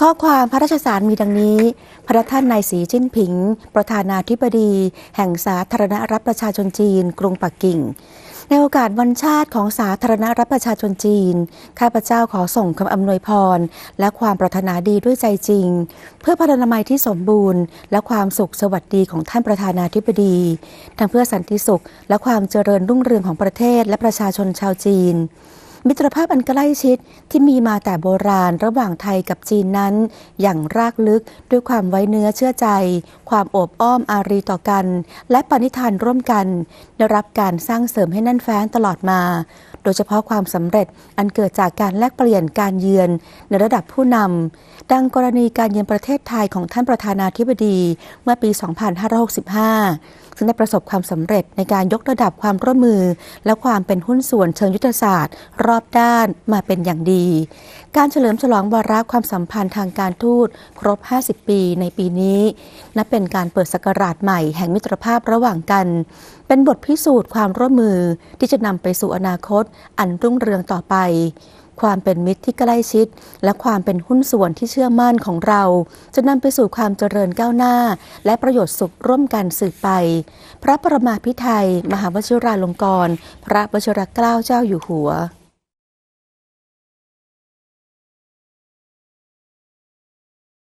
ข้อความพระราชสารมีดังนี้ พระท่านนายสีจิ้นผิง ประธานาธิบดี แห่งสาธารณรัฐประชาชนจีน กรุงปักกิ่ง ในโอกาสวันชาติของสาธารณรัฐประชาชนจีน ข้าพเจ้าขอส่งคำอำนวยพร และความปรารถนาดีด้วยใจจริง เพื่อพลานามัยที่สมบูรณ์ และความสุขสวัสดีของท่านประธานาธิบดี ทั้งเพื่อสันติสุข และความเจริญรุ่งเรืองของประเทศและประชาชนชาวจีน มิตรภาพอันใกล้ชิดที่มีมาแต่โบราณระหว่างไทยกับจีนนั้น อย่างรากลึกด้วยความไว้เนื้อเชื่อใจ ความโอบอ้อมอารีต่อกัน และปณิธานร่วมกัน ได้รับการสร้างเสริมให้แน่นแฟ้นตลอดมา โดยเฉพาะความสำเร็จอันเกิดจากการแลกเปลี่ยนการเยือนในระดับผู้นำดังกรณีการเยือนประเทศไทยของท่านประธานาธิบดีเมื่อปี 2565 ซึ่งได้ประสบความสำเร็จในการยกระดับความร่วมมือ และความเป็นหุ้นส่วนเชิงยุทธศาสตร์ รอบด้านมาเป็นอย่างดี การเฉลิมฉลองวาระความสัมพันธ์ทางการทูตครบ 50 ปีในปีนี้ นับเป็นการเปิดสกราชใหม่แห่งมิตรภาพระหว่างกัน เป็นบทพิสูจน์ความร่วมมือที่จะนำไปสู่อนาคตอันรุ่งเรืองต่อไป ความเป็นมิตรที่ใกล้ชิด และความเป็นหุ้นส่วนที่เชื่อมั่นของเรา จะนำไปสู่ความเจริญก้าวหน้า และประโยชน์สุขร่วมกันสืบไป พระประมาพิไทยมหาวชิราลงกรณ์พระวชิรเกล้าเจ้าอยู่หัว